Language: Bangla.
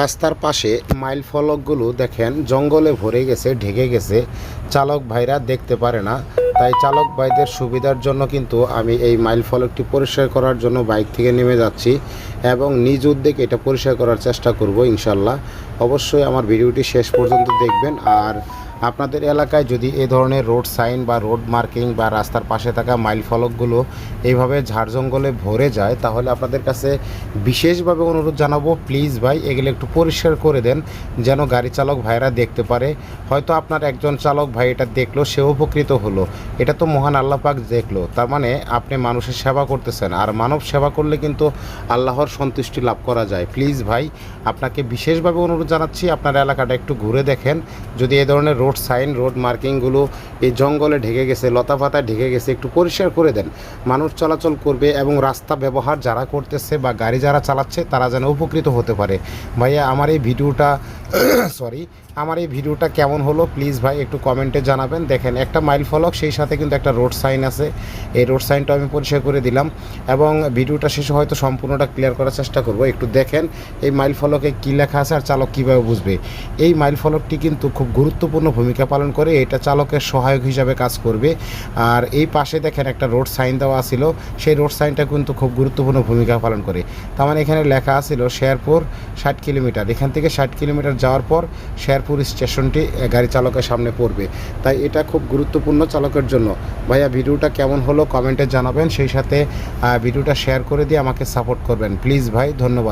রাস্তার পাশে মাইল ফলকগুলো দেখেন, জঙ্গলে ভরে গেছে, ঢেকে গেছে। চালক ভাইরা দেখতে পারে না। তাই চালক ভাইদের সুবিধার জন্য কিন্তু আমি এই মাইল ফলকটি পরিষ্কার করার জন্য বাইক থেকে নেমে যাচ্ছি এবং নিজ উদ্যোগে এটা পরিষ্কার করার চেষ্টা করব ইনশাল্লাহ। অবশ্যই আমার ভিডিওটি শেষ পর্যন্ত দেখবেন। আর আপনাদের এলাকায় যদি এ ধরনের রোড সাইন বা রোড মার্কিং বা রাস্তার পাশে থাকা মাইল ফলকগুলো এইভাবে ঝাড় জঙ্গলে ভরে যায়, তাহলে আপনাদের কাছে বিশেষভাবে অনুরোধ জানাব, প্লিজ ভাই এগুলো একটু পরিষ্কার করে দেন, যেন গাড়ি চালক ভাইরা দেখতে পারে। হয়তো আপনার একজন চালক ভাই এটা দেখল, সেও উপকৃত হলো। এটা তো মহান আল্লাহ পাক দেখল। তার মানে আপনি মানুষের সেবা করতেছেন, আর মানব সেবা করলে কিন্তু আল্লাহর সন্তুষ্টি লাভ করা যায়। প্লিজ ভাই, আপনাকে বিশেষভাবে অনুরোধ জানাচ্ছি, আপনার এলাকাটা একটু ঘুরে দেখেন। যদি এ ধরনের রোড সাইন, রোড মার্কিংগুলো এই জঙ্গলে ঢেকে গেছে লতা পাতায় ঢেকে গেছে, একটু পরিষ্কার করে দেন। মানুষ চলাচল করবে এবং রাস্তা ব্যবহার যারা করতেছে বা গাড়ি যারা চালাচ্ছে, তারা যেন উপকৃত হতে পারে। ভাইয়া, আমার এই ভিডিওটা সরি আমার এই ভিডিওটা কেমন হলো? প্লিজ ভাই, একটু কমেন্টে জানাবেন। দেখেন, একটা মাইল ফলক, সেই সাথে কিন্তু একটা রোড সাইন আছে। এই রোড সাইনটা আমি পরিষ্কার করে দিলাম এবং ভিডিওটা শেষে হয়তো সম্পূর্ণটা ক্লিয়ার করার চেষ্টা করব। একটু দেখেন, এই মাইল ফলকে কী লেখা আছে আর চালক কীভাবে বুঝবে? এই মাইল ফলকটি কিন্তু খুব গুরুত্বপূর্ণ ভূমিকা পালন করে, এটা চালকের সহায়ক হিসাবে কাজ করবে। আর এই পাশে দেখেন একটা রোড সাইন দেওয়া ছিল, সেই রোড সাইনটা কিন্তু খুব গুরুত্বপূর্ণ ভূমিকা পালন করে। তার মানে এখানে লেখা আছিল শেরপুর ষাট কিলোমিটার। এখান থেকে ষাট কিলোমিটার যাওয়ার পর শেরপুর স্টেশনটি গাড়ি চালকের সামনে পড়বে। তাই এটা খুব গুরুত্বপূর্ণ চালকের জন্য। ভাইয়া, ভিডিওটা কেমন হলো কমেন্টে জানাবেন। সেই সাথে ভিডিওটা শেয়ার করে দিয়ে আমাকে সাপোর্ট করবেন। প্লিজ ভাই, ধন্যবাদ।